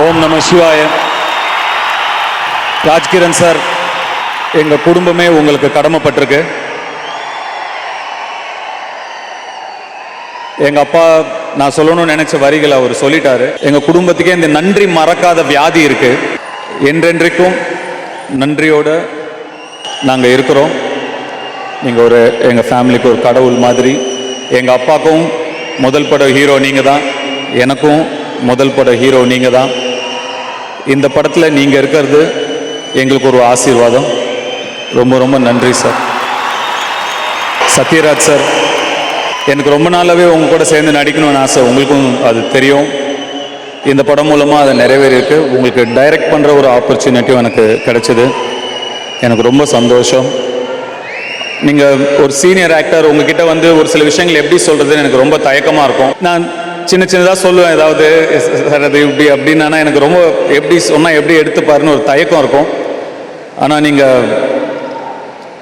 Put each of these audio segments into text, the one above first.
ஓம் நம சிவாய. ராஜ்கிரண் சார் எங்கள் குடும்பமே உங்களுக்கு கடமைப்பட்டிருக்கு. எங்கள் அப்பா நான் சொல்லணும்னு நினைச்ச வரிகளை அவர் சொல்லிட்டாரு. எங்கள் குடும்பத்துக்கே இந்த நன்றி மறக்காத வியாதி இருக்கு. என்றென்றைக்கும் நன்றியோட நாங்கள் இருக்கிறோம். நீங்கள் ஒரு எங்கள் ஃபேமிலிக்கு ஒரு கடவுள் மாதிரி. எங்கள் அப்பாவுக்கும் முதல் பட ஹீரோ நீங்கள் தான் எனக்கும் முதல் பட ஹீரோ நீங்கள் தான் இந்த படத்தில் நீங்கள் இருக்கிறது எங்களுக்கு ஒரு ஆசீர்வாதம். ரொம்ப ரொம்ப நன்றி சார். சத்யராஜ் சார் எனக்கு ரொம்ப நாளாகவே உங்கள் கூட சேர்ந்து நடிக்கணும்னு ஆசை. உங்களுக்கும் அது தெரியும். இந்த படம் மூலமாக அது நிறைவேறியிருக்கு. உங்களுக்கு டைரக்ட் பண்ணுற ஒரு ஆப்பர்ச்சுனிட்டியும் எனக்கு கிடைச்சிது. எனக்கு ரொம்ப சந்தோஷம். நீங்கள் ஒரு சீனியர் ஆக்டர் உங்ககிட்ட வந்து ஒரு சில விஷயங்கள் எப்படி சொல்கிறதுன்னு எனக்கு ரொம்ப தயக்கமாக இருக்கும். நான் சின்ன சின்னதாக சொல்லுவேன். ஏதாவது சார் அது இப்படி அப்படின்னா எனக்கு ரொம்ப எப்படி சொன்னால் எப்படி எடுத்துப்பாருன்னு ஒரு தயக்கம் இருக்கும். ஆனால் நீங்கள்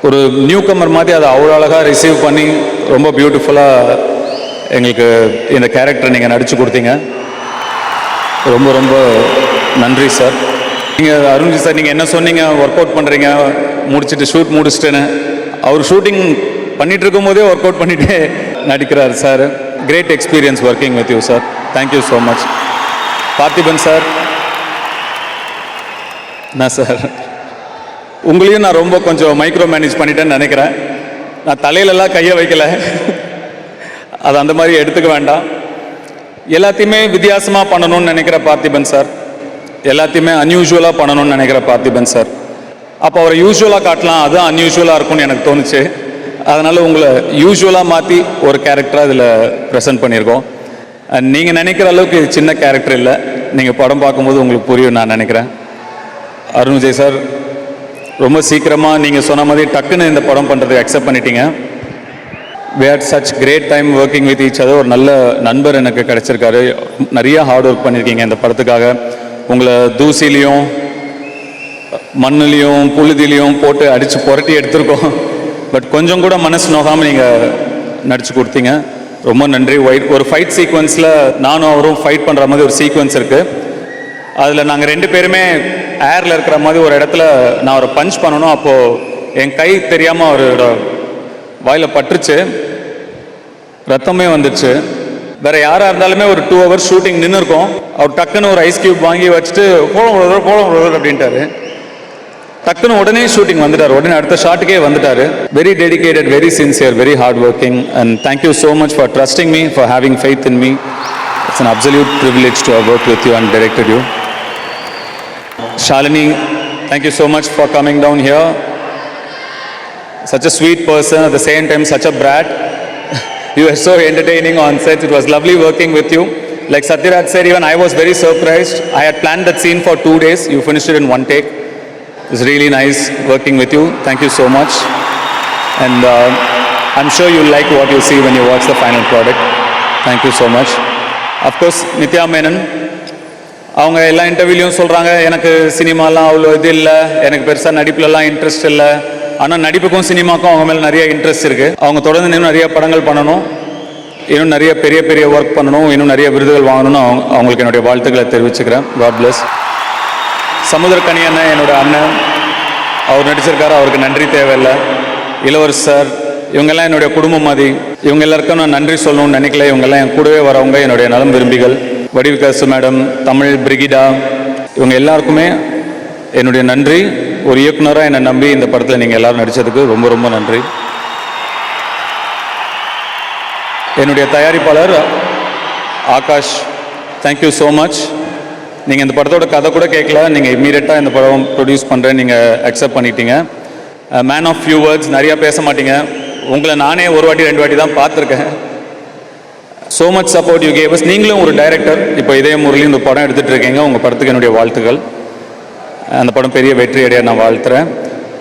ஒரு நியூ கமர் மாதிரி அதை அவ்வளோ அழகாக ரிசீவ் பண்ணி ரொம்ப பியூட்டிஃபுல்லாக எங்களுக்கு இந்த கேரக்டர் நீங்கள் நடித்து கொடுத்தீங்க. ரொம்ப ரொம்ப நன்றி சார் நீங்கள் அருண்ஜி சார் நீங்கள் என்ன சொன்னீங்க? ஒர்க் அவுட் பண்ணுறீங்க முடிச்சுட்டு ஷூட் முடிச்சிட்டேன்னு. அவர் ஷூட்டிங் பண்ணிட்டு இருக்கும்போதே ஒர்க் அவுட் பண்ணிகிட்டே நடிக்கிறார் sir great experience working with you sir thank you so much Parthiban sir என்ன சார் உங்களையும் நான் ரொம்ப கொஞ்சம் மைக்ரோ மேனேஜ் பண்ணிட்டேன்னு நினைக்கிறேன். நான் தலையிலலாம் கையை வைக்கல. அது அந்த மாதிரி எடுத்துக்க வேண்டாம். எல்லாத்தையுமே வித்தியாசமாக பண்ணணும்னு நினைக்கிற பார்த்திபன் சார் எல்லாத்தையுமே அன்யூஷுவலாக பண்ணணும்னு நினைக்கிற பார்த்திபன் சார் அப்போ அவரை யூஸ்வலாக காட்டலாம். அது அன்யூஷுவலாக இருக்கும்னு எனக்கு தோணுச்சு. அதனால் உங்களை யூஸ்வலாக மாற்றி ஒரு கேரக்டராக இதில் ப்ரெசென்ட் பண்ணியிருக்கோம். நீங்கள் நினைக்கிற அளவுக்கு இது சின்ன கேரக்டர் இல்லை. நீங்கள் படம் பார்க்கும்போது உங்களுக்கு புரியும் நான் நினைக்கிறேன். அருண் விஜய் சார் ரொம்ப சீக்கிரமாக நீங்கள் சொன்ன மாதிரி டக்குன்னு இந்த படம் பண்ணுறதுக்கு அக்செப்ட் பண்ணிட்டீங்க. We had such great time working with each other ஒரு நல்ல நண்பர் எனக்கு கிடச்சிருக்காரு. நிறைய ஹார்ட் ஒர்க் பண்ணியிருக்கீங்க இந்த படத்துக்காக. உங்களை தூசிலையும் மண்ணுலேயும் புழுதிலையும் போட்டு அடித்து புரட்டி எடுத்திருக்கோம். பட் கொஞ்சம் கூட மனசு நோகாமல் நீங்கள் நடிச்சு கொடுத்தீங்க. ரொம்ப நன்றி. ஒயிட் ஒரு ஃபைட் சீக்வன்ஸில் நானும் அவரும் ஃபைட் பண்ணுற மாதிரி ஒரு சீக்வன்ஸ் இருக்குது அதில் நாங்கள் ரெண்டு பேருமே ஏரில் இருக்கிற மாதிரி ஒரு இடத்துல நான் ஒரு பஞ்ச் பண்ணணும். அப்போது என் கை தெரியாமல் அவரோட வாயில் பட்டுருச்சு. ரத்தமே வந்துச்சு வேற யாராக இருந்தாலுமே ஒரு டூ ஹவர்ஸ் ஷூட்டிங் நின்றுருக்கோம் அவர் டக்குன்னு ஒரு ஐஸ் கியூப் வாங்கி வச்சுட்டு போலாம் பிரதர் போலாம் பிரதர் அப்படின்ட்டாரு. டக்குன்னு உடனே ஷூட்டிங் வந்துட்டார் உடனே அடுத்த ஷாட்டுக்கே வந்துட்டாரு very dedicated very sincere very hard working and thank you so much for trusting me for having faith in me it's an absolute privilege to work with you and directed you Shalini, thank you so much for coming down here. Such a sweet person, at the same time, such a brat. you were so entertaining on set. It was lovely working with you. Like Satyaraj said, even I was very surprised. I had planned that scene for two days. You finished it in one take. It's really nice working with you. Thank you so much. And uh, I'm sure you'll like what you see when you watch the final product. Thank you so much. Of course, Nitya Menon, அவங்க எல்லா இன்டர்வியூலையும் சொல்கிறாங்க எனக்கு சினிமாலாம் அவ்வளோ இது இல்லை எனக்கு பெருசாக நடிப்புலலாம் interest இல்லை ஆனால் நடிப்புக்கும் சினிமாக்கும் அவங்க மேலே நிறைய இன்ட்ரெஸ்ட் இருக்குது அவங்க தொடர்ந்து இன்னும் நிறைய படங்கள் பண்ணணும் இன்னும் நிறைய பெரிய பெரிய ஒர்க் பண்ணணும் இன்னும் நிறைய விருதுகள் வாங்கணும்னு அவங்க அவங்களுக்கு என்னுடைய வாழ்த்துக்களை தெரிவிச்சுக்கிறேன் காட் பிளஸ் சமுத்திரக்கனி அண்ணன் என்னோட அண்ணன். அவர் நடிச்சிருக்காரு அவருக்கு நன்றி தேவையில்லை. இளவரசர் சார் இவங்கெல்லாம் என்னுடைய குடும்பம் மாதிரி. இவங்க எல்லாருக்கும் நான் நன்றி சொல்லணும்னு நினைக்கல. இவங்கெல்லாம் என் கூடவே வரவங்க என்னுடைய நலம் விரும்பிகள். வடிவிகாசு மேடம் தமிழ் பிரிகிடா இவங்க எல்லாருக்குமே என்னுடைய நன்றி. ஒரு இயக்குனராக என்னை நம்பி இந்த படத்தில் நீங்கள் எல்லோரும் நடித்ததுக்கு ரொம்ப ரொம்ப நன்றி. என்னுடைய தயாரிப்பாளர் ஆகாஷ் தேங்க்யூ ஸோ மச் நீங்கள் இந்த படத்தோட கதை கூட கேட்கல. நீங்கள் இம்மீடியட்டாக இந்த படம் ப்ரொடியூஸ் பண்ணுறேன் நீங்கள் அக்செப்ட் பண்ணிட்டீங்க. மேன் ஆஃப் ஃபியூ வேர்ட்ஸ் நிறையா பேச மாட்டீங்க. உங்களை நானே ஒரு வாட்டி ரெண்டு வாட்டி தான் பார்த்துருக்கேன். So much support you gave us நீங்களும் ஒரு டைரக்டர் இப்போ இதே முறையில் இந்த படம் எடுத்துகிட்டு இருக்கீங்க. உங்கள் படத்துக்கு என்னுடைய வாழ்த்துக்கள். அந்த படம் பெரிய வெற்றி அடைய நான் வாழ்த்துறேன்.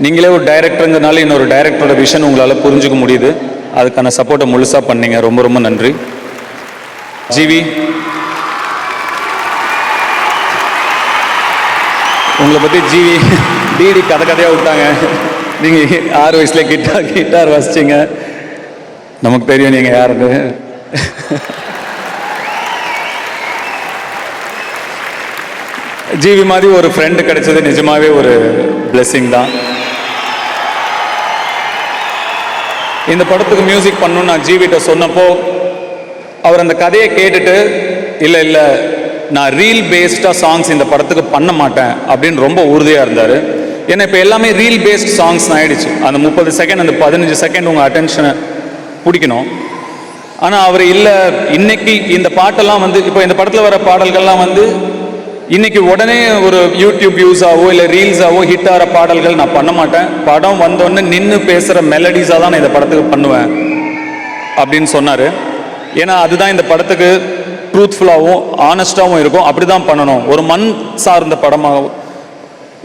நீங்களே ஒரு டைரக்டருங்கிறனால இன்னொரு டைரக்டரோட விஷன் உங்களால் புரிஞ்சுக்க முடியுது. அதுக்கான சப்போர்ட்டை முழுசாக பண்ணீங்க. ரொம்ப ரொம்ப நன்றி. ஜிவி உங்களை பற்றி ஜிவி டிடி கதை கதையாக விட்டாங்க. நீங்கள் ஆறு வயசில் கிட்டார் கிட்டார் வாசிச்சிங்க நமக்கு தெரியும் நீங்கள் யாருன்னு. ஜிவி மாதிரி ஒரு ஃப்ரெண்டு கிடைச்சது நிஜமாவே ஒரு பிளெஸ்ஸிங் தான். இந்த படத்துக்கு மியூசிக் பண்ணணும்னு நான் ஜிவிட்ட சொன்னப்போ அவர் அந்த கதையை கேட்டுட்டு இல்லை இல்லை நான் ரீல் பேஸ்டாக சாங்ஸ் இந்த படத்துக்கு பண்ண மாட்டேன் அப்படின்னு ரொம்ப உறுதியாக இருந்தார். ஏன்னா இப்போ எல்லாமே ரீல் பேஸ்ட் சாங்ஸ் ஆயிடுச்சு. அந்த முப்பது செகண்ட் அந்த பதினஞ்சு செகண்ட் உங்கள் அட்டென்ஷனை பிடிக்கணும். ஆனால் அவர் இல்லை இன்னைக்கு இந்த பாட்டெல்லாம் வந்து இப்போ இந்த படத்தில் வர பாடல்கள்லாம் வந்து இன்னைக்கு உடனே ஒரு யூடியூப் வியூஸாவோ இல்லை ரீல்ஸாவோ ஹிட் ஆகிற பாடல்கள் நான் பண்ண மாட்டேன். படம் வந்தோடனே நின்று பேசுகிற மெலடிஸாக தான் நான் இந்த படத்துக்கு பண்ணுவேன் அப்படின்னு சொன்னார். ஏன்னா அதுதான் இந்த படத்துக்கு ட்ரூத்ஃபுல்லாகவும் ஆனஸ்ட்டாகவும் இருக்கும். அப்படி தான் பண்ணணும். ஒரு மண் சார்ந்த படமாக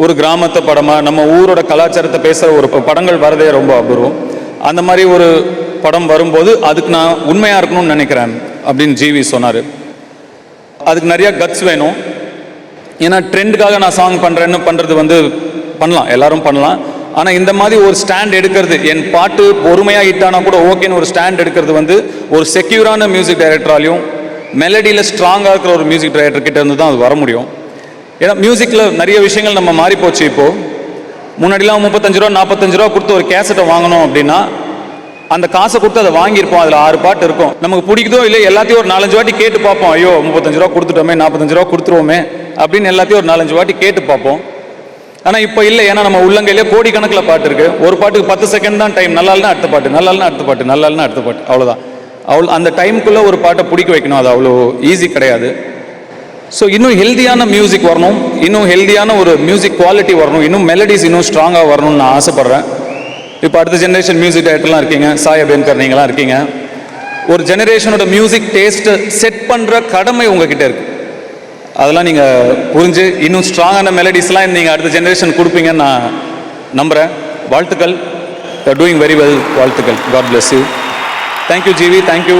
ஒரு கிராமத்து படமாக நம்ம ஊரோட கலாச்சாரத்தை பேசுகிற ஒரு படங்கள் வரதே ரொம்ப அபூர்வம். அந்த மாதிரி ஒரு படம் வரும்போது அதுக்கு நான் உண்மையாக இருக்கணும்னு நினைக்கிறேன் அப்படின்னு ஜிவி சொன்னார். அதுக்கு நிறையா கட்ஸ் வேணும். ஏன்னா ட்ரெண்டுக்காக நான் சாங் பண்ணுறேன்னு பண்ணுறது வந்து பண்ணலாம். எல்லாரும் பண்ணலாம். ஆனால் இந்த மாதிரி ஒரு ஸ்டாண்ட் எடுக்கிறது என் பாட்டு பொறுமையாக ஹிட்டானா கூட ஓகேன்னு ஒரு ஸ்டாண்ட் எடுக்கிறது வந்து ஒரு செக்யூரான மியூசிக் டைரக்டராலையும் மெலடியில் ஸ்ட்ராங்காக இருக்கிற ஒரு மியூசிக் டைரக்டர் கிட்ட இருந்து தான் அது வர முடியும். ஏன்னா மியூசிக்கில் நிறைய விஷயங்கள் நம்ம மாறி போச்சு இப்போது முன்னாடிலாம் முப்பத்தஞ்சு ரூபா நாற்பத்தஞ்சு ரூபா கொடுத்து ஒரு கேசட்டை வாங்கணும் அப்படின்னா அந்த காசை கொடுத்து அதை வாங்கியிருப்போம். அதில் ஆறு பாட்டு இருக்கும். நமக்கு பிடிக்குதோ இல்லை எல்லாத்தையும் ஒரு நாலஞ்சு வாட்டி கேட்டு பார்ப்போம். ஐயோ முப்பத்தஞ்சு ரூபா கொடுத்துட்டோமே நாற்பத்தஞ்சு ரூபா கொடுத்துருவோமே அப்படின்னு எல்லாத்தையும் ஒரு நாலஞ்சு வாட்டி கேட்டு பார்ப்போம். ஆனால் இப்போ இல்லை. ஏன்னா நம்ம உள்ளங்கையிலே கோடிக்கணக்கில் பாட்டு இருக்குது ஒரு பாட்டுக்கு பத்து செகண்ட் தான் டைம் நல்லா இல்லைனா அடுத்த பாட்டு நல்லா இல்லைனா அடுத்த பாட்டு நல்லா இல்லைனா அடுத்த பாட்டு. அவ்வளோதான் அவ்வளோ அந்த டைமுக்குள்ளே ஒரு பாட்டை பிடிக்க வைக்கணும். அது அவ்வளோ ஈஸி கிடையாது. ஸோ இன்னும் ஹெல்தியான மியூசிக் வரணும். இன்னும் ஹெல்தியான ஒரு மியூசிக் குவாலிட்டி வரணும். இன்னும் மெலடிஸ் இன்னும் ஸ்ட்ராங்காக வரணும்னு நான் ஆசைப்பட்றேன். இப்போ அடுத்த ஜென்ரேஷன் மியூசிக் டைரக்டர்லாம் இருக்கீங்க. சாய் அபேன்கர் நீங்களாம் இருக்கீங்க. ஒரு ஜெனரேஷனோட மியூசிக் டேஸ்ட்டை செட் பண்ணுற கடமை உங்ககிட்ட இருக்குது அதெல்லாம் நீங்கள் புரிஞ்சு இன்னும் ஸ்ட்ராங்கான மெலடிஸ்லாம் நீங்கள் அடுத்த ஜென்ரேஷன் கொடுப்பீங்கன்னு நான் நம்புகிறேன் வாழ்த்துக்கள். டூயிங் வெரி வெல் வாழ்த்துக்கள். God bless you thank you GV thank you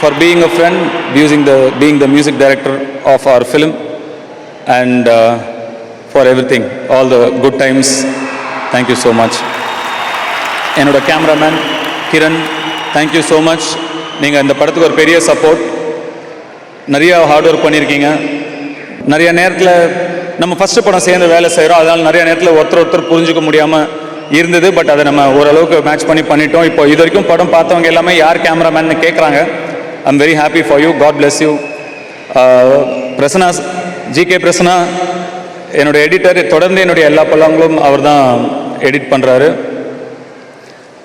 for being a friend using the being the music director of our film and uh, for everything all the good times. Thank you so much. என்னோட cameraman Kiran thank you so much நீங்கள் இந்த படத்துக்கு ஒரு பெரிய support நிறையா hard work பண்ணியிருக்கீங்க நிறைய நேரத்தில் நம்ம ஃபஸ்ட்டு படம் சேர்ந்து வேலை செய்கிறோம் அதனால் நிறைய நேரத்தில் ஒருத்தர் ஒருத்தர் புரிஞ்சிக்க முடியாமல் இருந்தது பட் அதை நம்ம ஓரளவுக்கு மேட்ச் பண்ணி பண்ணிட்டோம். இப்போ இது வரைக்கும் படம் பார்த்தவங்க எல்லாமே யார் கேமராமேன் கேட்குறாங்க I'm very happy for you God bless you Prasanna G K Prasanna என்னுடைய எடிட்டர் தொடர்ந்து என்னுடைய எல்லா படங்களும் அவர் தான் எடிட் பண்ணுறாரு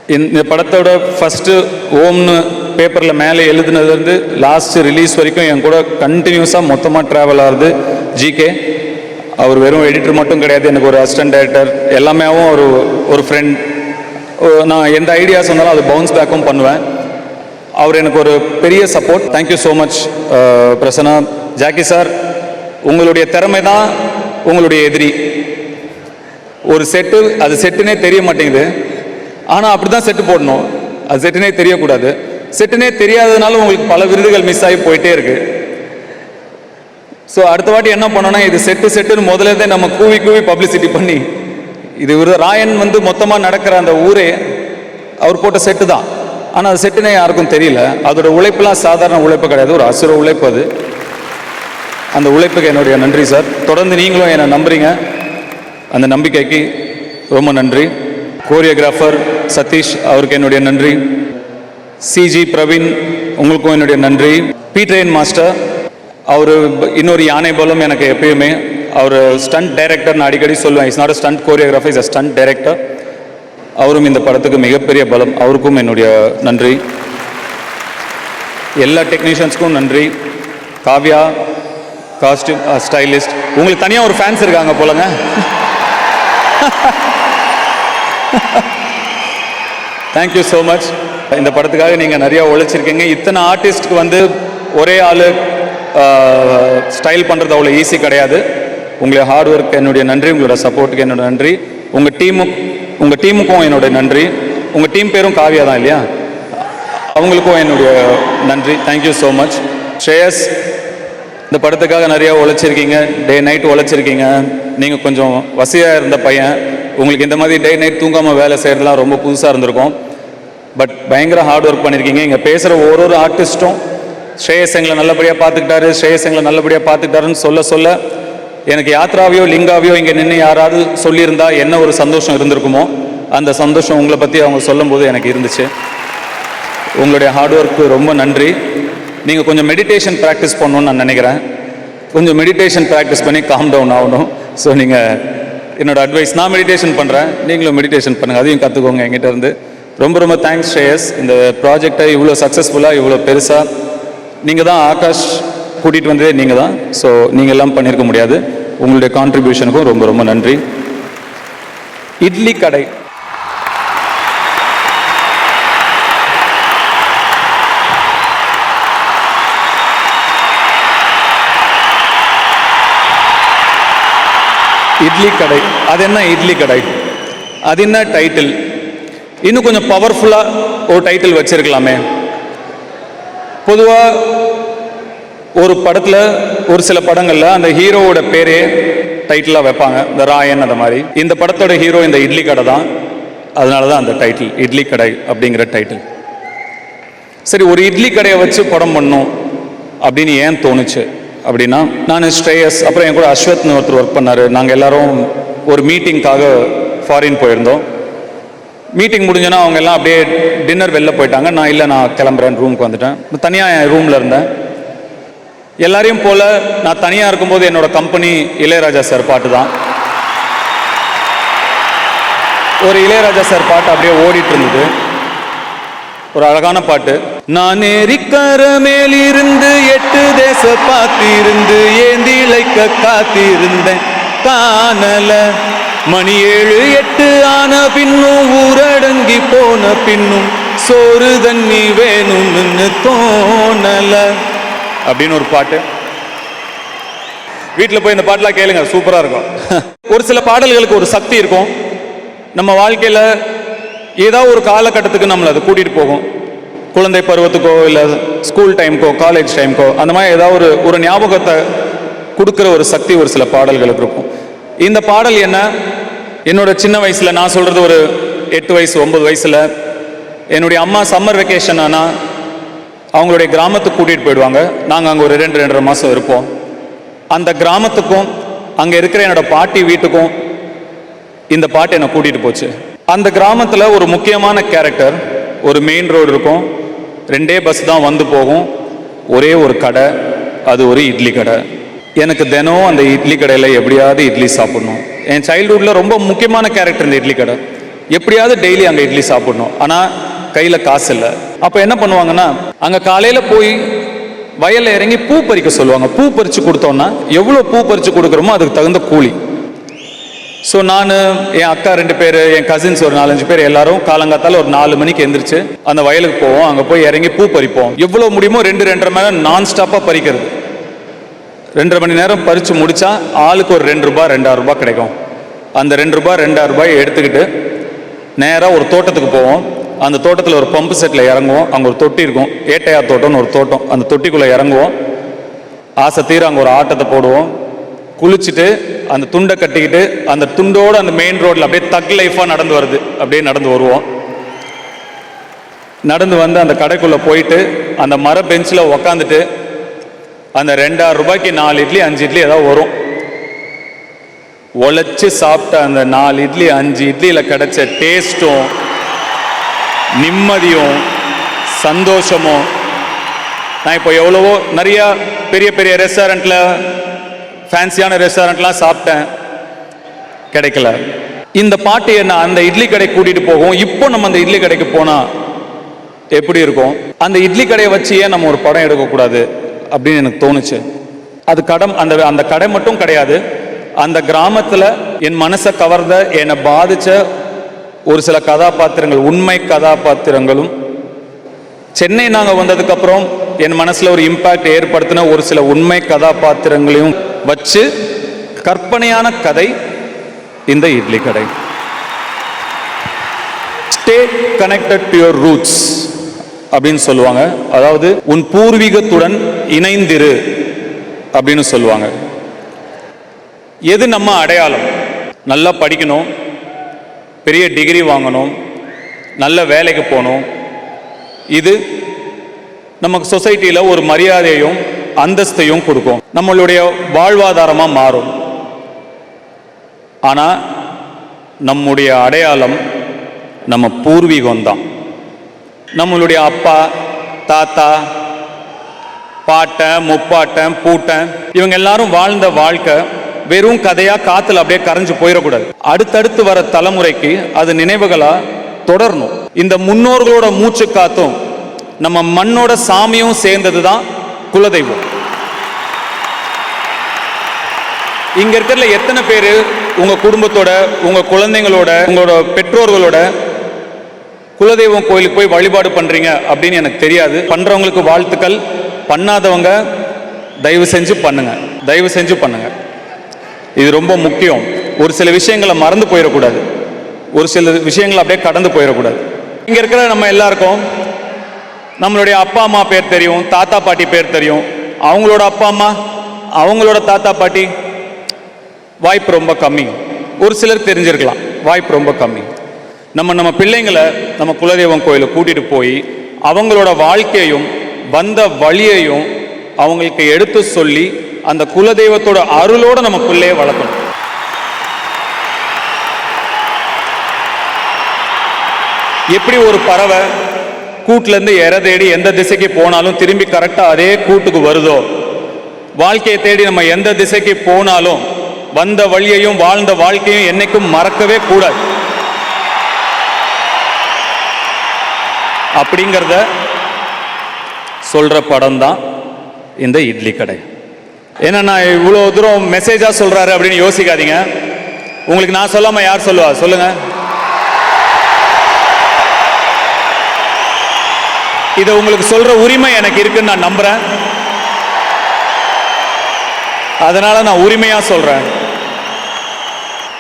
இந்த படத்தோட ஃபஸ்ட்டு ஓம்னு பேப்பரில் மேலே எழுதுனதுலேருந்து லாஸ்ட் ரிலீஸ் வரைக்கும் என் கூட கண்டினியூஸாக மொத்தமாக ட்ராவல் ஆகுது ஜிகே அவர் வெறும் எடிட்டர் மட்டும் கிடையாது. எனக்கு ஒரு அசிஸ்டன்ட் டைரக்டர் எல்லாமே ஒரு ஒரு ஃப்ரெண்ட் நான் எந்த ஐடியாஸ் வந்தாலும் அது பவுன்ஸ் பேக்கும் பண்ணுவேன். அவர் எனக்கு ஒரு பெரிய support thank you so much Prasanna. Jackie sir உங்களுடைய திறமை தான் உங்களுடைய எதிரி. ஒரு செட்டு அது செட்டுனே தெரிய மாட்டேங்குது. ஆனால் அப்படி தான் செட்டு போடணும். அது செட்டுனே தெரியக்கூடாது. செட்டுனே தெரியாததுனால உங்களுக்கு பல விருதுகள் மிஸ் ஆகி போயிட்டே இருக்குது ஸோ அடுத்த வாட்டி என்ன பண்ணோம்னா இது செட்டு செட்டுன்னு முதல்ல இருந்தே நம்ம கூவி கூவி பப்ளிசிட்டி பண்ணி இது ஒரு ராயன் வந்து மொத்தமாக நடக்கிற அந்த ஊரே அவர் போட்ட செட்டு தான். ஆனால் அது செட்டுனே யாருக்கும் தெரியல. அதோட உழைப்புலாம் சாதாரண உழைப்பு கிடையாது. ஒரு அசுர உழைப்பு அது. அந்த உழைப்புக்கு என்னுடைய நன்றி சார். தொடர்ந்து நீங்களும் என்னை நம்புறீங்க. அந்த நம்பிக்கைக்கு ரொம்ப நன்றி. கோரியோகிராஃபர் சதீஷ் அவருக்கு என்னுடைய நன்றி. சிஜி பிரவீன் உங்களுக்கும் என்னுடைய நன்றி. பி ட்ரெயின் மாஸ்டர் அவர் இன்னொரு யானை போலும் எனக்கு எப்பயுமே அவர் ஸ்டண்ட் டைரக்டர் நான் அடிக்கடி சொல்லுவேன். Is not a stunt choreographer is a stunt director அவரும் இந்த படத்துக்கு மிகப்பெரிய பலம். அவருக்கும் என்னுடைய நன்றி. எல்லா டெக்னீஷியன்ஸ்க்கும் நன்றி. காவ்யா காஸ்டியூம் ஸ்டைலிஸ்ட் uh, உங்களுக்கு தனியாக ஒரு ஃபேன்ஸ் இருக்காங்க போலங்க. தேங்க்யூ ஸோ மச் இந்த படத்துக்காக நீங்கள் நிறையா உழைச்சிருக்கீங்க. இத்தனை ஆர்டிஸ்ட்க்கு வந்து ஒரே ஆள் ஸ்டைல் பண்ணுறது அவ்வளோ ஈஸி கிடையாது. உங்களுடைய ஹார்ட் ஒர்க் என்னுடைய நன்றி உங்களோட சப்போர்ட்டுக்கு என்னோட நன்றி. உங்கள் டீமு உங்கள் டீமுக்கும் என்னுடைய நன்றி. உங்கள் டீம் பேரும் காவியா தான் இல்லையா? அவங்களுக்கும் என்னுடைய நன்றி. தேங்க்யூ ஸோ மச் ஸ்ரேயஸ் இந்த படத்துக்காக நிறையா உழைச்சிருக்கீங்க. Day night உழைச்சிருக்கீங்க. நீங்கள் கொஞ்சம் வசதியாக இருந்த பையன். உங்களுக்கு இந்த மாதிரி டே நைட் தூங்காமல் வேலை செய்கிறதுலாம் ரொம்ப புதுசாக இருந்திருக்கும். பட் பயங்கர ஹார்ட் ஒர்க் பண்ணியிருக்கீங்க இங்கே பேசுகிற ஒரு ஒரு ஆர்டிஸ்ட்டும் ஸ்ரேயஸ் எங்களை நல்லபடியாக பார்த்துக்கிட்டாரு ஸ்ரேயஸ் எங்களை நல்லபடியாக பார்த்துக்கிட்டாருன்னு சொல்ல சொல்ல எனக்கு யாத்ராவையோ லிங்காவையோ இங்கே நின்று யாராவது சொல்லியிருந்தா என்ன ஒரு சந்தோஷம் இருந்திருக்குமோ அந்த சந்தோஷம் உங்களை பற்றி அவங்க சொல்லும்போது எனக்கு இருந்துச்சு. உங்களுடைய ஹார்ட் ஒர்க்கு ரொம்ப நன்றி. நீங்கள் கொஞ்சம் மெடிடேஷன் ப்ராக்டிஸ் பண்ணணும்னு நான் நினைக்கிறேன். கொஞ்சம் மெடிடேஷன் ப்ராக்டிஸ் பண்ணி காம் டவுன் ஆகணும். ஸோ நீங்கள் என்னோட அட்வைஸ் நான் மெடிடேஷன் பண்ணுறேன் நீங்களும் மெடிடேஷன் பண்ணுங்கள் அதையும் கற்றுக்கோங்க எங்கிட்ட இருந்து. ரொம்ப ரொம்ப தேங்க்ஸ் ஸ்ரேயஸ். இந்த ப்ராஜெக்டை இவ்வளோ சக்ஸஸ்ஃபுல்லாக இவ்வளோ பெருசாக நீங்கள் தான் ஆகாஷ் கூட்டிகிட்டு வந்ததே நீங்கள் தான் ஸோ நீங்கள் எல்லாம் பண்ணியிருக்க முடியாது. உங்களுடைய கான்ட்ரிபியூஷனுக்கும் ரொம்ப ரொம்ப நன்றி. இட்லி கடை. இட்லி கடை. அது என்ன இட்லி கடை? அது என்ன டைட்டில் இன்னும் கொஞ்சம் பவர்ஃபுல்லாக ஒரு டைட்டில் வச்சிருக்கலாமே. பொதுவாக ஒரு படத்தில் ஒரு சில படங்களில் அந்த ஹீரோவோட பேரே டைட்டிலாக வைப்பாங்க. இந்த ராயன் அந்த மாதிரி. இந்த படத்தோட ஹீரோ இந்த இட்லி கடை தான். அதனால தான் அந்த டைட்டில் இட்லி கடை அப்படிங்கிற டைட்டில் சரி ஒரு இட்லி கடையை வச்சு படம் பண்ணும் அப்படின்னு ஏன் தோணுச்சு? அப்படின்னா நான் ஸ்ரேயஸ் அப்புறம் என் கூட அஸ்வத்னு ஒருத்தர் ஒர்க் பண்ணார். நாங்கள் எல்லாரும் ஒரு மீட்டிங்க்காக ஃபாரின் போயிருந்தோம். மீட்டிங் முடிஞ்சோன்னா அவங்க எல்லாம் அப்படியே டின்னர் வெளில போயிட்டாங்க. நான் இல்லை நான் கிளம்புறேன் ரூமுக்கு வந்துட்டேன். தனியாக என் ரூமில் இருந்தேன். எல்லாரையும் போல் நான் தனியாக இருக்கும்போது என்னோட கம்பெனி இளையராஜா சார் பாட்டு தான் ஒரு இளையராஜா சார் பாட்டு அப்படியே ஓடிட்டு இருந்தது. ஒரு அழகான பாட்டு. நான் ஏரிக்கர மேலிருந்து எட்டு தேச பார்த்திருந்து ஏந்திழைக்க காத்திருந்தேன். காணல. மணி ஏழு எட்டு ஆன பின்னும் ஊரடங்கி போன பின்னும் சோறு தண்ணி வேணும்னு தோணல. அப்படின்னு ஒரு பாட்டு. வீட்டில் போய் இந்த பாட்டெலாம் கேளுங்க சூப்பராக இருக்கும். ஒரு சில பாடல்களுக்கு ஒரு சக்தி இருக்கும். நம்ம வாழ்க்கையில் ஏதாவது ஒரு காலகட்டத்துக்கு நம்மளை அது கூட்டிகிட்டு போகும். குழந்தை பருவத்துக்கோ இல்லை ஸ்கூல் டைம்க்கோ காலேஜ் டைம்க்கோ அந்த மாதிரி ஏதாவது ஒரு ஒரு ஞாபகத்தை கொடுக்குற ஒரு சக்தி ஒரு சில பாடல்களுக்கு இருக்கும். இந்த பாடல் என்ன? என்னோட சின்ன வயசில் நான் சொல்கிறது ஒரு எட்டு வயசு ஒம்பது வயசில் என்னுடைய அம்மா சம்மர் வெக்கேஷன் ஆனால் அவங்களுடைய கிராமத்துக்கு கூட்டிகிட்டு போயிடுவாங்க. நாங்கள் அங்கே ஒரு ரெண்டு ரெண்டரை மாதம் இருப்போம். அந்த கிராமத்துக்கும் அங்கே இருக்கிற என்னோட பாட்டி வீட்டுக்கும் இந்த பாட்டு என்னை கூட்டிகிட்டு போச்சு. அந்த கிராமத்தில் ஒரு முக்கியமான கேரக்டர் ஒரு மெயின் ரோடு இருக்கும். ரெண்டே பஸ் தான் வந்து போகும். ஒரே ஒரு கடை அது ஒரு இட்லி கடை. எனக்கு தினம் அந்த இட்லி கடையில் எப்படியாவது இட்லி சாப்பிடணும். என் சைல்டுஹுட்டில் ரொம்ப முக்கியமான கேரக்டர் இந்த இட்லி கடை. எப்படியாவது டெய்லி அங்கே இட்லி சாப்பிடணும். ஆனால் கையில் காசு இல்லை. அப்போ என்ன பண்ணுவாங்கன்னா அங்கே காலையில் போய் வயலில் இறங்கி பூ பறிக்க சொல்லுவாங்க. பூ பறித்து கொடுத்தோன்னா எவ்வளோ பூ பறித்து கொடுக்குறோமோ அதுக்கு தகுந்த கூலி. ஸோ நான் என் அக்கா ரெண்டு பேர் என் கசின்ஸ் ஒரு நாலஞ்சு பேர் எல்லாரும் காலங்காத்தால ஒரு நாலு மணிக்கு எந்திரிச்சு அந்த வயலுக்கு போவோம். அங்கே போய் இறங்கி பூ பறிப்போம். எவ்வளோ முடியுமோ ரெண்டு ரெண்டரை மணி நேரம் நான் ஸ்டாப்பாக பறிக்கிறது. ரெண்டரை மணி நேரம் பறித்து முடித்தா ஆளுக்கு ஒரு ரெண்டு ரூபாய் ரெண்டாயிரம் ரூபாய் கிடைக்கும். அந்த ரெண்டு ரூபாய் ரெண்டாயிரம் ரூபாய் எடுத்துக்கிட்டு நேராக ஒரு தோட்டத்துக்கு போவோம். அந்த தோட்டத்தில் ஒரு பம்பு செட்டில் இறங்குவோம். அங்கே ஒரு தொட்டி இருக்கும். ஏட்டையா தோட்டம்னு ஒரு தோட்டம். அந்த தொட்டிக்குள்ளே இறங்குவோம். ஆசை தீர அங்கே ஒரு ஆட்டத்தை போடுவோம். குளிச்சுட்டு அந்த துண்டை கட்டிக்கிட்டு அந்த துண்டோடு அந்த மெயின் ரோட்டில் அப்படியே தக் லைஃபாக நடந்து வருது. அப்படியே நடந்து வருவோம். நடந்து வந்து அந்த கடைக்குள்ளே போயிட்டு அந்த மர பெஞ்சில் உக்காந்துட்டு அந்த ரெண்டாயிரம் ரூபாய்க்கு நாலு இட்லி அஞ்சு இட்லி ஏதாவது வரும். உழைச்சி சாப்பிட்ட அந்த நாலு இட்லி அஞ்சு இட்லியில் கிடைச்ச டேஸ்ட்டும் நிம்மதியும் சந்தோஷமும். நான் இப்போ எவ்வளவோ நிறையா பெரிய பெரிய ரெஸ்டாரண்ட்டில் ஃபேன்சியான ரெஸ்டாரண்ட்லாம் சாப்பிட்டேன். கிடைக்கல. இந்த பாட்டு என்ன அந்த இட்லி கடை கூட்டிகிட்டு போகும். இப்போ நம்ம அந்த இட்லி கடைக்கு போனால் எப்படி இருக்கும்? அந்த இட்லி கடையை வச்சு ஏன் நம்ம ஒரு படம் எடுக்கக்கூடாது? அப்படின்னு எனக்கு தோணுச்சு. அது கடம் அந்த அந்த கடை மட்டும் கிடையாது. அந்த கிராமத்தில் என் மனசை கவர்ந்த என்னை பாதித்த ஒரு சில கதாபாத்திரங்கள் உண்மை கதாபாத்திரங்களும் சென்னை நாங்கள் வந்ததுக்கப்புறம் என் மனசில் ஒரு இம்பாக்ட் ஏற்படுத்தின ஒரு சில உண்மை கதாபாத்திரங்களையும் வச்சு கற்பனையான கதை இந்த Idli Kadai. Stay connected to your roots அப்படின்னு சொல்லுவாங்க. அதாவது உன் பூர்வீகத்துடன் இணைந்திரு அப்படின்னு சொல்லுவாங்க. எது நம்ம அடையாளம்? நல்லா படிக்கணும். பெரிய டிகிரி வாங்கணும். நல்ல வேலைக்கு போகணும். இது நமக்கு சொசைட்டியில் ஒரு மரியாதையும் அந்தஸ்தையும் கொடுக்கும். நம்மளுடைய வாழ்வாதாரமாக மாறும். ஆனால் நம்முடைய அடையாளம் நம்ம பூர்வீகம் தான் நம்மளுடைய அப்பா தாத்தா பாட்டன் முப்பாட்டன் பூட்டன் இவங்க எல்லாரும் வாழ்ந்த வாழ்க்கை வெறும் கதையா காத்துல அப்படியே கரைஞ்சு போயிடக்கூடாது. அடுத்தடுத்து வர தலைமுறைக்கு அது நினைவுகளா தொடரணும். இந்த முன்னோர்களோட மூச்சு காத்தும் நம்ம மண்ணோட சாமியும் சேர்ந்தது தான் குலதெய்வம். இங்க இருக்கிற எத்தனை பேர் உங்க குடும்பத்தோட உங்க குழந்தைங்களோட உங்களோட பெற்றோர்களோட குலதெய்வம் கோயிலுக்கு போய் வழிபாடு பண்றீங்க அப்படின்னு எனக்கு தெரியாது. பண்றவங்களுக்கு வாழ்த்துக்கள். பண்ணாதவங்க தயவு செஞ்சு பண்ணுங்க. தயவு செஞ்சு பண்ணுங்க. இது ரொம்ப முக்கியம். ஒரு சில விஷயங்களை மறந்து போயிடக்கூடாது. ஒரு சில விஷயங்களை அப்படியே கடந்து போயிடக்கூடாது. இங்க இருக்கிற நம்ம எல்லாருக்கும் நம்மளுடைய அப்பா அம்மா பேர் தெரியும். தாத்தா பாட்டி பேர் தெரியும். அவங்களோட அப்பா அம்மா அவங்களோட தாத்தா பாட்டி வாய்ப்பு ரொம்ப கம்மி. ஒரு சிலர் தெரிஞ்சிருக்கலாம். வாய்ப்பு ரொம்ப கம்மி. நம்ம நம்ம பிள்ளைங்களை நம்ம குலதெய்வம் கோயிலில் கூட்டிகிட்டு போய் அவங்களோட வாழ்க்கையையும் வந்த வழியையும் அவங்களுக்கு எடுத்து சொல்லி அந்த குலதெய்வத்தோட அருளோட நம்ம பிள்ளையை வளர்க்கணும். எப்படி ஒரு பறவை கூட்டிலேருந்து இற தேடி எந்த திசைக்கு போனாலும் திரும்பி கரெக்டாக அதே கூட்டுக்கு வருதோ? வாழ்க்கையை தேடி நம்ம எந்த திசைக்கு போனாலும் வந்த வழியையும் வாழ்ந்த வாழ்க்கையும் என்னைக்கும் மறக்கவே கூடாது. அப்படிங்கிறத சொல்கிற படம் தான் இந்த இட்லி கடை. ஏன்னா நான் இவ்வளோ தூரம் மெசேஜாக சொல்கிறாரு அப்படின்னு யோசிக்காதீங்க. உங்களுக்கு நான் சொல்லாமல் யார் சொல்லுவா? சொல்லுங்க. இதை உங்களுக்கு சொல்கிற உரிமை எனக்கு இருக்குன்னு நான் நம்புகிறேன் அதனால் நான் உரிமையாக சொல்கிறேன்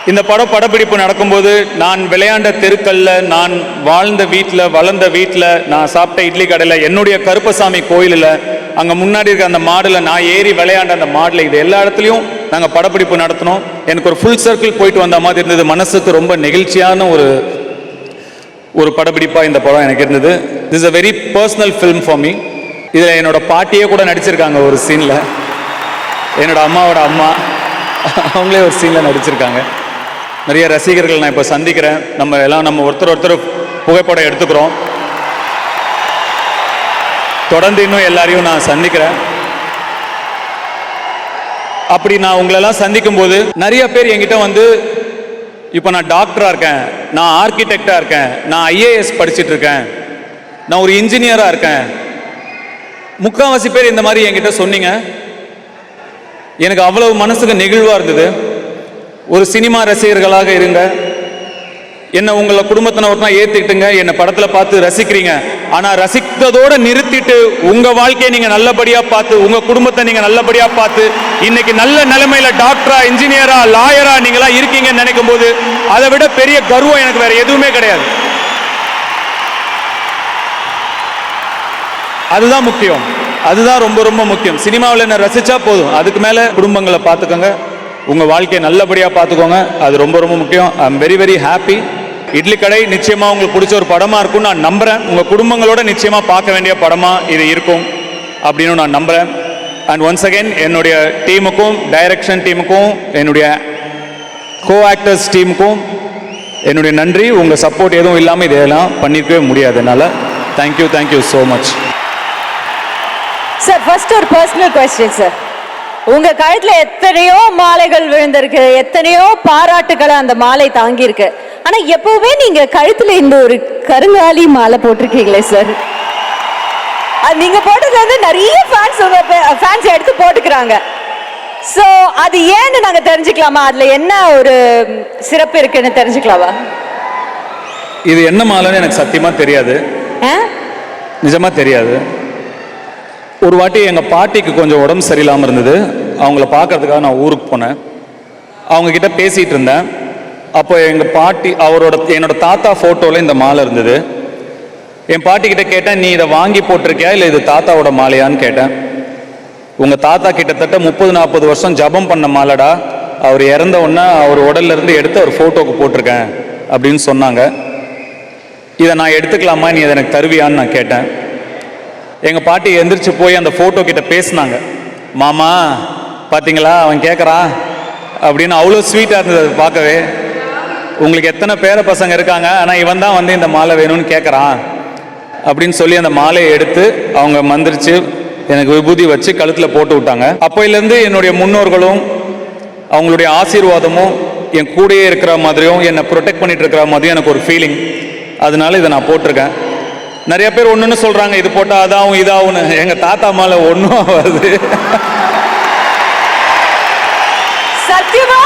இந்த படம் படப்பிடிப்பு நடக்கும்போது நான் விளையாண்ட தெருக்கல்ல நான் வாழ்ந்த வீட்டில் வளர்ந்த வீட்டில் நான் சாப்பிட்ட இட்லி கடையில் என்னுடைய கருப்பசாமி கோயிலில் அங்கே முன்னாடி இருக்க அந்த மாடில் நான் ஏறி விளையாண்ட அந்த மாடில் இது எல்லா இடத்துலையும் நாங்கள் படப்பிடிப்பு நடத்தினோம். எனக்கு ஒரு ஃபுல் சர்க்கிள் போயிட்டு வந்த மாதிரி இருந்தது. மனசுக்கு ரொம்ப நெகிழ்ச்சியான ஒரு ஒரு படப்பிடிப்பாக இந்த படம் எனக்கு இருந்தது. This a very personal film for me இதில் என்னோட பாட்டியே கூட நடிச்சிருக்காங்க ஒரு சீனில் என்னோட அம்மாவோட அம்மா அவங்களே ஒரு சீனில் நடிச்சிருக்காங்க. நிறைய ரசிகர்கள் நான் இப்போ சந்திக்கிறேன். நம்ம எல்லாம் நம்ம ஒருத்தர் ஒருத்தர் புகைப்படம் எடுத்துக்கிறோம். தொடர்ந்து இன்னும் எல்லாரையும் நான் சந்திக்கிறேன். அப்படி நான் உங்களெல்லாம் சந்திக்கும் போது நிறைய பேர் என்கிட்ட வந்து இப்போ நான் டாக்டராக இருக்கேன். நான் ஆர்கிடெக்டாக இருக்கேன். நான் ஐஏஎஸ் படிச்சுட்டு இருக்கேன். நான் ஒரு இன்ஜினியராக இருக்கேன். முக்கால்வாசி பேர் இந்த மாதிரி என்கிட்ட சொன்னீங்க. எனக்கு அவ்வளவு மனசுக்கு நெகிழ்வாக இருந்தது. ஒரு சினிமா ரசிகர்களாக இருங்க. என்ன உங்களை குடும்பத்தினவர்னா ஏத்துக்கிட்டுங்க என்ன படத்துல பார்த்து ரசிக்கிறீங்க. ஆனா ரசித்ததோட நிறுத்திட்டு உங்க வாழ்க்கையை நீங்க நல்லபடியா பார்த்து உங்க குடும்பத்தை நீங்க நல்லபடியா பார்த்து இன்னைக்கு நல்ல நிலைமையில டாக்டரா இன்ஜினியரா லாயரா நீங்களா இருக்கீங்கன்னு நினைக்கும் போது அதை விட பெரிய கர்வம் எனக்கு வேற எதுவுமே கிடையாது. அதுதான் முக்கியம். அதுதான் ரொம்ப ரொம்ப முக்கியம். சினிமாவில் என்ன ரசிச்சா போதும். அதுக்கு மேல குடும்பங்களை பார்த்துக்கோங்க. உங்கள் வாழ்க்கையை நல்லபடியாக பார்த்துக்கோங்க. அது ரொம்ப ரொம்ப முக்கியம். I am very very happy Idli Kadai நிச்சயமாக உங்களுக்கு பிடிச்ச ஒரு படமாக இருக்கும் நான் நம்புகிறேன் உங்கள் குடும்பங்களோட நிச்சயமாக பார்க்க வேண்டிய படமாக இது இருக்கும் அப்படின்னு நான் நம்புகிறேன் அண்ட் ஒன்ஸ் அகெயின் என்னுடைய டீமுக்கும் டைரக்ஷன் டீமுக்கும் என்னுடைய கோ ஆக்டர்ஸ் டீமுக்கும் என்னுடைய நன்றி. உங்கள் சப்போர்ட் எதுவும் இல்லாமல் இதெல்லாம் பண்ணிருக்கவே முடியாது. என்னால் thank you thank you so much sir first ஒரு பர்சனல் கொஸ்டின் சார் உங்க கழுத்துல எத்தனையோ மாலைகள் விழுந்திருக்கு. எத்தனையோ பாராட்டுகளை அந்த மாலை தாங்கியிருக்கு. ஆனா எப்பவுமே நீங்க கழுத்துல இந்த ஒரு கருங்காலி மாலை போட்டிருக்கீங்களே சார் அது நீங்க போட்டது வந்து நிறைய ஃபேன்ஸ் ஃபேன்ஸ் எடுத்து போட்டுக்கிறாங்க. சோ அது ஏன்னு நாங்க தெரிஞ்சுக்கலாமா? அதுல என்ன ஒரு சிறப்பு இருக்குன்னு தெரிஞ்சுக்கலாமா? இது என்ன மாலைன்னு எனக்கு சத்தியமாக தெரியாது? நிஜமாக தெரியாது. ஒரு வாட்டி எங்கள் பாட்டிக்கு கொஞ்சம் உடம்பு சரியில்லாமல் இருந்தது. அவங்கள பார்க்கறதுக்காக நான் ஊருக்கு போனேன். அவங்கக்கிட்ட பேசிகிட்டு இருந்தேன். அப்போ எங்கள் பாட்டி அவரோட என்னோட தாத்தா ஃபோட்டோவில் இந்த மாலை இருந்தது. என் பாட்டிக்கிட்ட கேட்டேன் நீ இதை வாங்கி போட்டிருக்கியா? இல்லை இது தாத்தாவோட மாலையான்னு கேட்டேன். உங்கள் தாத்தா கிட்டத்தட்ட முப்பது நாற்பது வருஷம் ஜபம் பண்ண மாலைடா. அவர் இறந்த உடனே அவர் உடல்ல இருந்து எடுத்து அவர் ஃபோட்டோக்கு போட்டிருக்கேன். அப்படின்னு சொன்னாங்க. இதை நான் எடுத்துக்கலாமா? நீ இதை எனக்கு தருவியான்னு நான் கேட்டேன். எங்கள் பாட்டி எந்திரிச்சு போய் அந்த ஃபோட்டோ கிட்ட பேசினாங்க. மாமா பார்த்தீங்களா அவன் கேட்குறான் அப்படின்னு அவ்வளோ ஸ்வீட்டாக இருந்தது அது பார்க்கவே. உங்களுக்கு எத்தனை பேர பசங்க இருக்காங்க? ஆனால் இவன் தான் வந்து இந்த மாலை வேணும்னு கேட்குறான் அப்படின்னு சொல்லி அந்த மாலையை எடுத்து அவங்க மந்திரிச்சு எனக்கு விபூதி வச்சு கழுத்தில் போட்டு விட்டாங்க. அப்போயிலேருந்து என்னுடைய முன்னோர்களும் அவங்களுடைய ஆசீர்வாதமும் என் கூடயே இருக்கிற மாதிரியும் என்னை ப்ரொடெக்ட் பண்ணிட்டு இருக்கிற மாதிரியும் எனக்கு ஒரு ஃபீலிங் அதனால இதை நான் போட்டிருக்கேன். நிறைய பேர் ஒன்று சொல்கிறாங்க இது போட்டால் அதாகும் இதாகும்னு எங்கள் தாத்தா மாலை ஒன்றும் ஆகாது சத்தியமா?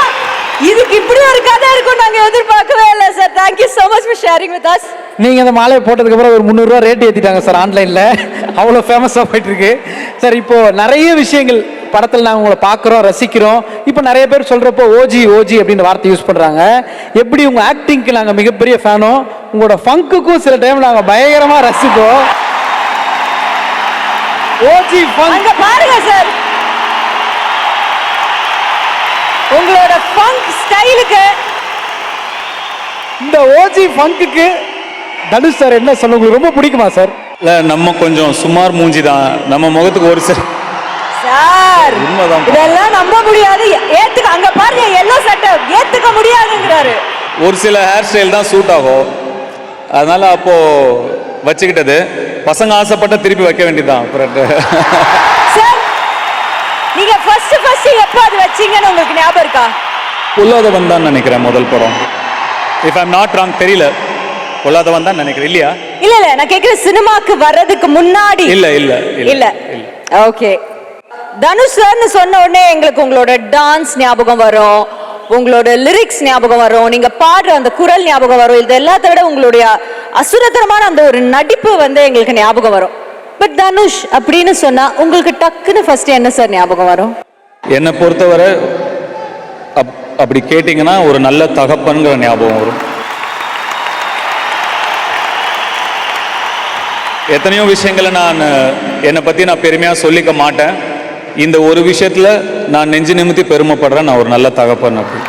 இதுக்கு இப்படி ஒரு கதை இருக்கும் நாங்க எதிர்பார்க்கவே இல்லை sir thank you so much for sharing with us. நீங்கள் அந்த மாலையை போட்டதுக்கப்புறம் ஒரு முந்நூறுரூவா ரேட் ஏற்றிட்டாங்க சார் ஆன்லைனில் அவ்வளோ ஃபேமஸாக போயிட்டு இருக்கு. சார் இப்போ நிறைய விஷயங்கள் படத்தில் நாங்கள் உங்களை பார்க்குறோம் ரசிக்கிறோம். இப்போ நிறைய பேர் சொல்கிறப்போ ஓஜி ஓஜி அப்படின்ற வார்த்தை யூஸ் பண்ணுறாங்க எப்படி உங்கள் ஆக்டிங்க்கு நாங்கள் மிகப்பெரிய ஃபேனோ உங்களோட ஃபங்க்குக்கும் சில டைம் நாங்கள் பயங்கரமாக ரசிப்போம். ஓஜி ஃபங்க் பாருங்க சார் உங்களோட ஃபங்க் ஸ்டைலுக்கு இந்த ஓஜி ஃபங்க்குக்கு தனுஷ் சார் என்ன சொல்ல உங்களுக்கு ரொம்ப பிடிக்குமா சார் இல்லை நம்ம கொஞ்சம் சுமார் மூஞ்சி தான். நம்ம முகத்துக்கு ஒரு சில சார். இதெல்லாம் நம்ப முடியாது. ஏத்துக்க அங்க பாருங்க எல்லோ சட்டை ஏத்துக்க முடியாதுங்கிறாரு. ஒரு சில ஹேர் ஸ்டைல் தான் சூட் ஆகும். அதனால அப்போ வச்சுக்கிட்டது. பசங்க ஆசைப்பட்ட திருப்பி வைக்க வேண்டியதுதான் அப்புறம் சார் நீங்க ஃபர்ஸ்ட் ஃபர்ஸ்ட் எப்போ அது வச்சீங்கன்னு உங்களுக்கு ஞாபகம் இருக்கா? பொல்லாதவன் தான் நினைக்கிறேன் முதல் படம். இஃப் ஐம் நாட் ராங் தெரியல. பொல்லாதவன் தான் நினைக்கிறேன் இல்லையா? இல்ல இல்ல நான் கேக்குறேன் சினிமாக்கு வர்றதுக்கு முன்னாடி. இல்ல இல்ல இல்ல ஓகே தனுஷ் சார்னு சொன்ன உடனே எங்களுக்கு உங்களோட டான்ஸ் ஞாபகம் வரும். உங்களோட லிரிக்ஸ் ஞாபகம் வரும். நீங்க பாடுற அந்த குரல் ஞாபகம் வரும். இது எல்லாத்த விட உங்களுடைய அசுரத்தனமான அந்த ஒரு நடிப்பு வந்து எங்களுக்கு ஞாபகம் வரும். பட் தனுஷ் அப்படின்னு சொன்னா உங்களுக்கு டக்குன்னு ஃபர்ஸ்ட் என்ன சார் ஞாபகம் வரும்? என்னை பொறுத்தவரை அப் அப்படி கேட்டிங்கன்னா ஒரு நல்ல தகப்பன்கிற ஞாபகம் வரும். எத்தனையோ விஷயங்களை நான் என்னை பற்றி நான் பெருமையாக சொல்லிக்க மாட்டேன். இந்த ஒரு விஷயத்தில் நான் நெஞ்சு நிமித்தி பெருமைப்படுறேன் நான் ஒரு நல்ல தகப்பன் அப்படி.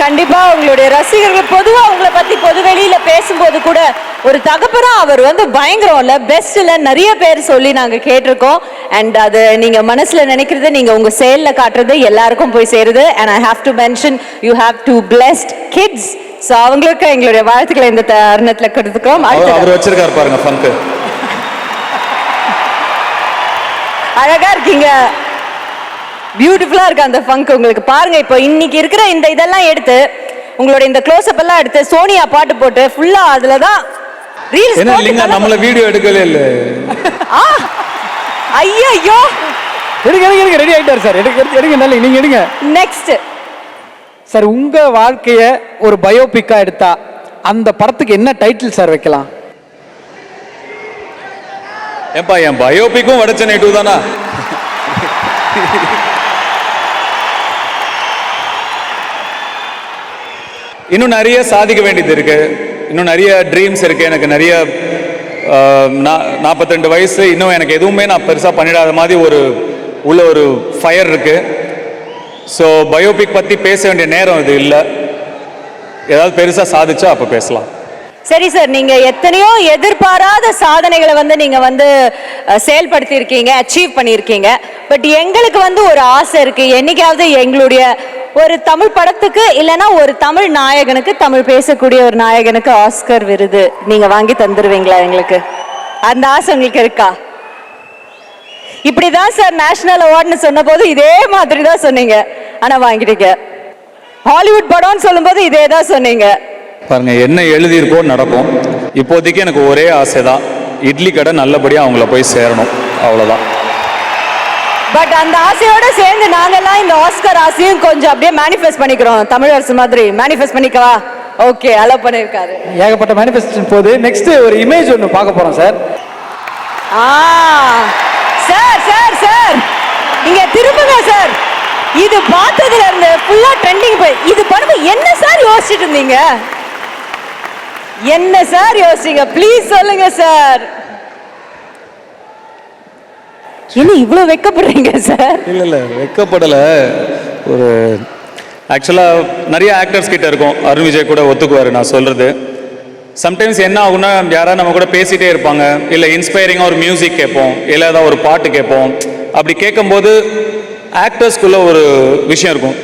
கண்டிப்பா உங்களுடைய ரசிகர்கள் பொதுவா உங்களை பத்தி பொது வெளியில பேசும்போது கூட ஒரு தகப்பனா அவர் வந்து பயங்கரம்ல பெஸ்ட்ல நிறைய பேர் சொல்லி நாங்க கேட்டிருக்கோம். அண்ட் அது நீங்க மனசுல நினைக்கிறது நீங்க உங்க செயல்ல காட்டுறது எல்லாருக்கும் போய் சேருது. And I have to mention you have two blessed kids so அவங்களுக்கு எங்களுடைய வாழ்த்துக்களை இந்த தருணத்துல கொடுத்துக்கிறோம். அவர் வச்சிருக்காரு பாருங்க ஃபங்கு அழகா இருக்கீங்க. பியூட்டிஃபுல்லா இருக்கு அந்த ஃபங்க் உங்களுக்கு. பாருங்க இப்போ இன்னைக்கு இருக்கிற இந்த இதெல்லாம் எடுத்து உங்களோட இந்த க்ளோஸ்அப் எல்லாம் எடுத்து சோனியா பாட்டு போட்டு ஃபுல்லா அதுல தான் என்ன இல்லைங்க ரீல்ஸ் நம்மள வீடியோ எடுக்கவே இல்லை. ஆ ஐயோ எடுங்க எடுங்க எடுங்க ரெடி ஆகிட்டார் சார். எடுங்க எடுங்க, நல்ல நீங்கள் எடுங்க. நெக்ஸ்ட் சார் உங்க வாழ்க்கைய ஒரு பயோபிக்கா எடுத்தா அந்த படத்துக்கு என்ன டைட்டில் சார் வைக்கலாம்? ஏன்பா என் பயோபிக்கும் வடச்சென்னை டூ தானா? இன்னும் நிறைய சாதிக்க வேண்டியது இருக்கு. இன்னும் நிறைய ட்ரீம்ஸ் இருக்கு. எனக்கு நிறைய நாற்பத்தெண்டு வயசு. இன்னும் எனக்கு எதுவுமே நான் பெருசாக பண்ணிடாத மாதிரி ஒரு உள்ள ஒரு ஃபயர் இருக்கு. ஸோ பயோபிக் பற்றி பேச வேண்டிய நேரம் இது இல்லை. ஏதாவது பெருசாக சாதிச்சா அப்போ பேசலாம். சரி சார் நீங்க எத்தனையோ எதிர்பாராத சாதனைகளை வந்து நீங்க வந்து செயல்படுத்தி இருக்கீங்க அச்சீவ் பண்ணியிருக்கீங்க. பட் எங்களுக்கு வந்து ஒரு ஆசை இருக்கு. என்னைக்காவது எங்களுடைய ஒரு தமிழ் படத்துக்கு இல்லைன்னா ஒரு தமிழ் நாயகனுக்கு தமிழ் பேசக்கூடிய ஒரு நாயகனுக்கு ஆஸ்கர் விருது நீங்க வாங்கி தந்துருவீங்களா எங்களுக்கு? அந்த ஆசை உங்களுக்கு இருக்கா? இப்படிதான் சார் நேஷனல் அவார்ட்னு சொன்ன போது இதே மாதிரி தான் சொன்னீங்க. ஆனா வாங்கிட்டீங்க. ஹாலிவுட் படம்னு சொல்லும்போது இதே தான் சொன்னீங்க. பாருங்க என்ன எழுதியிருக்கோ நடக்கும். இப்போதைக்கு எனக்கு ஒரே ஆசை தான் இட்லி கடை நல்லபடியாக அவங்கள போய் சேரணும். அவ்வளோதான் பட் அந்த ஆசையோட சேர்ந்து நாங்கெல்லாம் இந்த ஆஸ்கர் ஆசையும் கொஞ்சம் அப்படியே மேனிஃபெஸ்ட் பண்ணிக்கிறோம். தமிழரசு மாதிரி மேனிஃபெஸ்ட் பண்ணிக்கவா? ஓகே அலோவ் பண்ணிருக்காரு ஏகப்பட்ட மேனிஃபெஸ்டேஷன் போகுது. நெக்ஸ்ட் ஒரு இமேஜ் ஒன்று பார்க்க போறோம் சார் ஆ சார் சார் சார் இங்க திரும்புங்க சார் இது பார்த்ததுல இருந்து ஃபுல்லா ட்ரெண்டிங் போய் இது பாருங்க என்ன சார் யோசிச்சுட்டு இருந்தீங்க? என்ன சார் யோசிங்க? ப்ளீஸ் சொல்லுங்க சார். என்ன இவ்வளோ வெக்கப்படுறீங்க சார்? இல்லை இல்லை வெக்கப்படலை. ஒரு ஆக்சுவலாக நிறைய ஆக்டர்ஸ் கிட்ட இருக்கும். அருண் விஜய் கூட ஒத்துக்குவார் நான் சொல்கிறது சம்டைம்ஸ் என்ன ஆகும்னா யாராவது நம்ம கூட பேசிகிட்டே இருப்பாங்க. இல்லை இன்ஸ்பைரிங்காக ஒரு மியூசிக் கேட்போம். இல்லை ஏதாவது ஒரு பாட்டு கேட்போம். அப்படி கேட்கும்போது ஆக்டர்ஸ்குள்ள ஒரு விஷயம் இருக்கும்.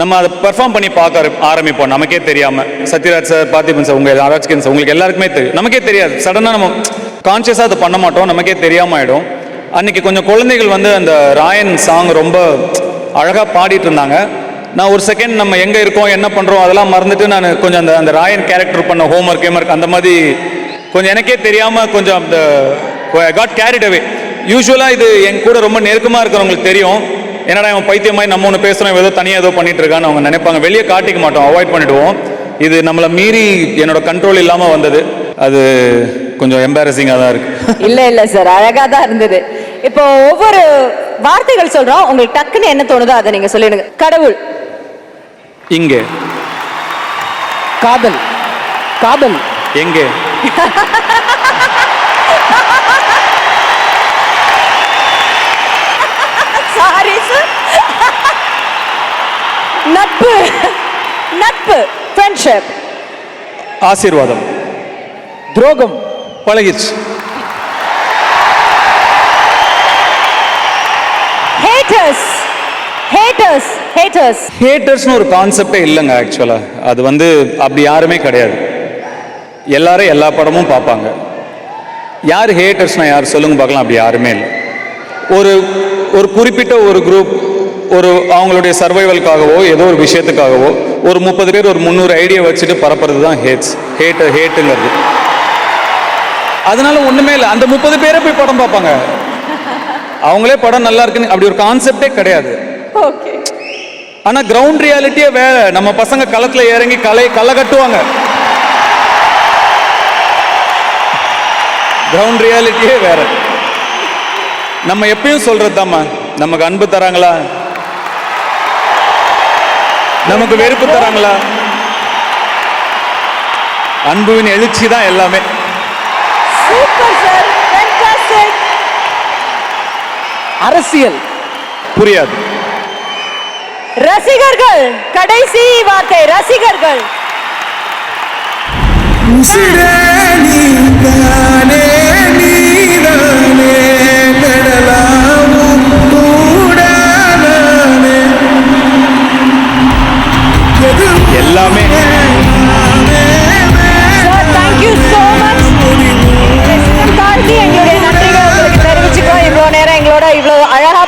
நம்ம அதை பெர்ஃபார்ம் பண்ணி பார்க்க ஆரம்பிப்போம். நமக்கே தெரியாமல் சத்யராஜ் சார் பார்த்திபன் சார் உங்கள் ஆராய்ச்சிக்கன் சார் உங்களுக்கு எல்லாருக்குமே தெரியும் நமக்கே தெரியாது. சடனாக நம்ம கான்ஷியஸாக அதை பண்ண மாட்டோம். நமக்கே தெரியாமல் ஆகிடும் அன்னைக்கு கொஞ்சம் குழந்தைகள் வந்து அந்த ராயன் சாங் ரொம்ப அழகாக பாடிட்டு இருந்தாங்க. நான் ஒரு செகண்ட் நம்ம எங்கே இருக்கோம் என்ன பண்ணுறோம் அதெல்லாம் மறந்துட்டு நான் கொஞ்சம் அந்த அந்த ராயன் கேரக்டர் பண்ண ஹோம்ஒர்க் கேமர்க் அந்த மாதிரி கொஞ்சம் எனக்கே தெரியாமல் கொஞ்சம் அந்த காட் கேரிட் அவே யூஸ்வலாக இது என் கூட ரொம்ப நெருக்கமாக இருக்கிறவங்களுக்கு தெரியும். என்னடா இவன் பைத்தியமாய் நம்ம ஒன்று பேசுறோம் இவன் ஏதோ தனியாக ஏதோ பண்ணிட்டு இருக்கான்னு அவங்க நினைப்பாங்க. வெளியே காட்டிக்க மாட்டோம் அவாய்ட் பண்ணிடுவோம். இது நம்மளை மீறி என்னோட கண்ட்ரோல் இல்லாம வந்தது. அது கொஞ்சம் எம்பாரசிங்காக தான் இருக்கு. இல்ல இல்ல சார் அழகா தான் இருந்தது. இப்போ ஒவ்வொரு வார்த்தைகள் சொல்றோம். உங்களுக்கு டக்குன்னு என்ன தோணுதோ அதை நீங்க சொல்லிடுங்க. கடவுள். இங்கே. காதல். காதல். எங்கே சாரி சார் நட்பு. நட்பு. ஃப்ரெண்ட்ஷிப் ஆசீர்வாதம். துரோகம். பழகிடுச்சு. ஹேட்டர்ஸ் ஹேட்டர்ஸ் ஹேட்டர்ஸ் ஹேட்டர்ஸ்னு ஒரு கான்செப்டே இல்லைங்க ஆக்சுவலாக அது வந்து அப்படி யாருமே கிடையாது. எல்லாரும் எல்லா படமும் பார்ப்பாங்க. யார் ஹேட்டர்ஸ்னா யார்? சொல்லுங்க பார்க்கலாம். அப்படி யாருமே இல்லை. ஒரு ஒரு குறிப்பிட்ட ஒரு குரூப் ஒரு அவங்களுடைய சர்வைவல்காகவோ ஏதோ ஒரு விஷயத்துக்காகவோ ஒரு முப்பது பேர் ஒரு முந்நூறு ஐடியா வச்சுட்டு பரப்புறது தான் ஹேட்ஸ் ஹேட்டு ஹேட்டுங்கிறது அதனால ஒண்ணுமே இல்லை. அந்த முப்பது பேரே போய் படம் பார்ப்பாங்க. அவங்களே படம் நல்லா இருக்குன்னு அப்படி ஒரு கான்செப்டே கிடையாது. ஓகே ஆனா கிரவுண்ட் ரியாலிட்டியே வேற. நம்ம பசங்க களத்துல இறங்கி களை களை கட்டுவாங்க. கிரவுண்ட் ரியாலிட்டியே வேற. நம்ம எப்பயும் சொல்றது நமக்கு அன்பு தராங்களா? நமக்கு வெறுப்பு தராங்களா? அன்புவின் எழுச்சி தான் எல்லாமே. அரசியல். புரியாது. ரசிகர்கள் கடைசி வார்த்தை ரசிகர்கள்.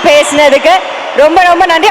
பேசினதுக்கு ரொம்ப ரொம்ப நன்றி.